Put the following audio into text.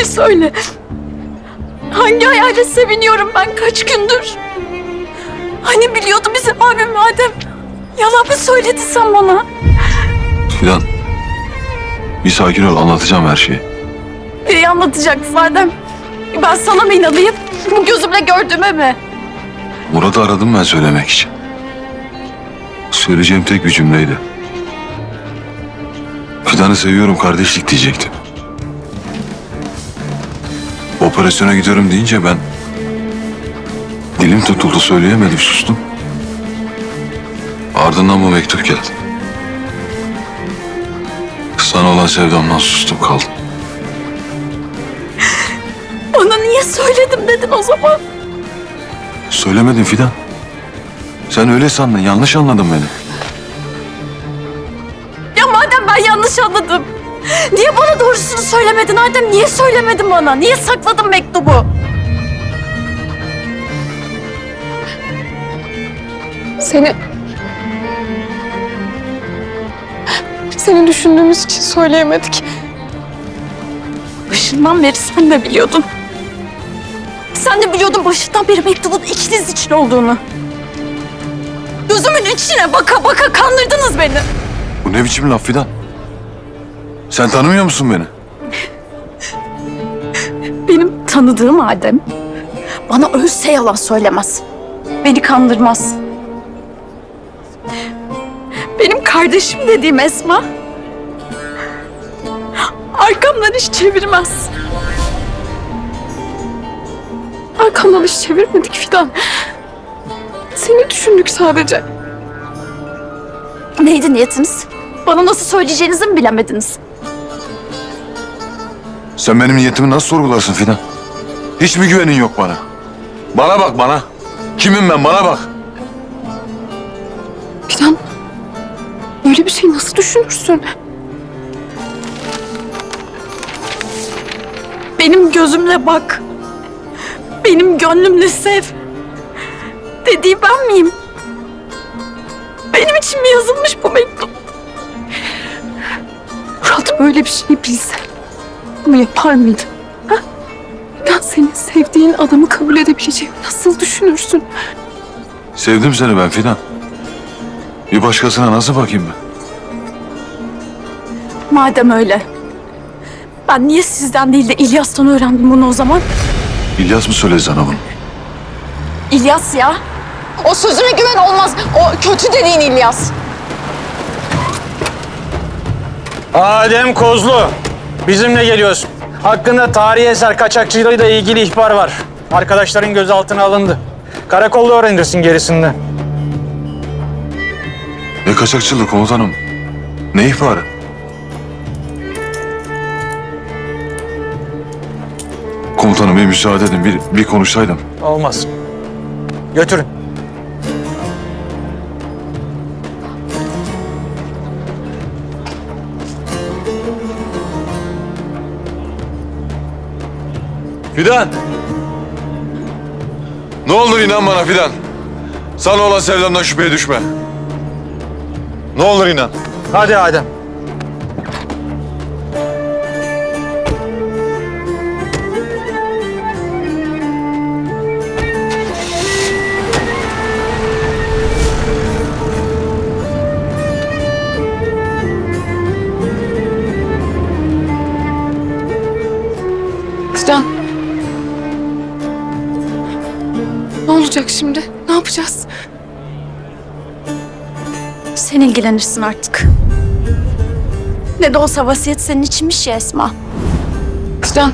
şey söyle. Hangi hayale seviniyorum ben kaç gündür? Hani biliyordu bizim abim madem. Yalan mı söyledin sen bana? Fidan. Bir sakin ol anlatacağım her şeyi. Neyi anlatacaksın madem? Ben sana mı inanayım? Bu gözümle gördüğüme mi? Murat'ı aradım ben söylemek için. Söyleyeceğim tek bir cümleydi. Fidan'ı seviyorum kardeşlik diyecektim. Operasyona gidiyorum deyince ben... Dilim tutuldu söyleyemedim sustum. Ardından bu mektup geldi. Sana olan sevdamdan sustum kaldım. Bana niye söyledim dedin o zaman? Söylemedin Fidan. Sen öyle sandın yanlış anladın beni. Ya madem ben yanlış anladım. Niye bana doğrusunu söylemedin Adem? Niye söylemedin bana? Niye sakladın mektubu? Seni... Seni düşündüğümüz için söyleyemedik. Başından beri sen de biliyordun. Sen de biliyordun başından beri mektubun ikiniz için olduğunu. Gözümün içine baka baka kandırdınız beni. Bu ne biçim laf Fidan? Sen tanımıyor musun beni? Benim tanıdığım Adem bana ölse yalan söylemez. Beni kandırmaz. Benim kardeşim dediğim Esma arkamdan hiç çevirmez. Arkamdan hiç çevirmedik Fidan. Seni düşündük sadece. Neydi niyetiniz? Bana nasıl söyleyeceğinizi mi bilemediniz? Sen benim niyetimi nasıl sorgularsın Fidan? Hiç mi güvenin yok bana? Bana bak bana. Kimim ben bana bak. Fidan, böyle bir şey nasıl düşünürsün? Benim gözümle bak. Benim gönlümle sev. Dediği ben miyim? Benim için mi yazılmış bu mektup? Böyle bir şey bilse bunu yapar mıydı? Ha? Fidan senin sevdiğin adamı kabul edebileceğini nasıl düşünürsün? Sevdim seni ben Fidan. Bir başkasına nasıl bakayım ben? Madem öyle. Ben niye sizden değil de İlyas'tan öğrendim bunu o zaman? İlyas mı söyledi sana bunu? İlyas ya. O sözüne güven olmaz. O kötü dediğin İlyas. Adem Kozlu. Bizimle geliyorsun. Hakkında tarihi eser kaçakçılığıyla ilgili ihbar var. Arkadaşların gözaltına alındı. Karakolda öğrenirsin gerisini. Ne kaçakçılığı komutanım? Ne ihbarı? Komutanım bir müsaade edin bir, bir konuşsaydım. Olmaz. Götürün. Fidan! Ne olur inan bana Fidan. Sana olan sevdamdan şüpheye düşme. Ne olur inan. Hadi Adem. Ne olacak şimdi? Ne yapacağız? Sen ilgilenirsin artık. Ne de olsa vasiyet senin içinmiş ya Esma. Fidan,